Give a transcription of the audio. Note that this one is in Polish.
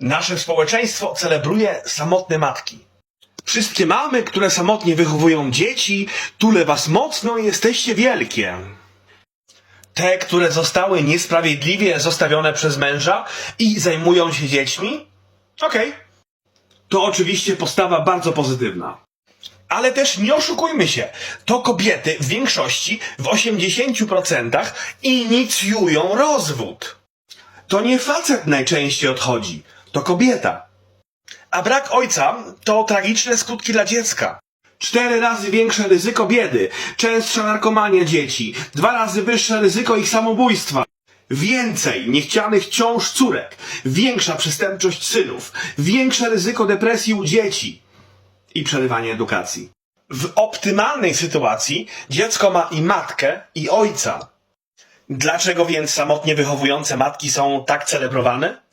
Nasze społeczeństwo celebruje samotne matki. Wszystkie mamy, które samotnie wychowują dzieci, tule was mocno, jesteście wielkie. Te, które zostały niesprawiedliwie zostawione przez męża i zajmują się dziećmi? Okej. To oczywiście postawa bardzo pozytywna. Ale też nie oszukujmy się, to kobiety w większości, w 80% inicjują rozwód. To nie facet najczęściej odchodzi, to kobieta. A brak ojca to tragiczne skutki dla dziecka. Cztery razy większe ryzyko biedy, częstsza narkomania dzieci, dwa razy wyższe ryzyko ich samobójstwa. Więcej niechcianych ciąż córek, większa przestępczość synów, większe ryzyko depresji u dzieci i przerywanie edukacji. W optymalnej sytuacji dziecko ma i matkę, i ojca. Dlaczego więc samotnie wychowujące matki są tak celebrowane?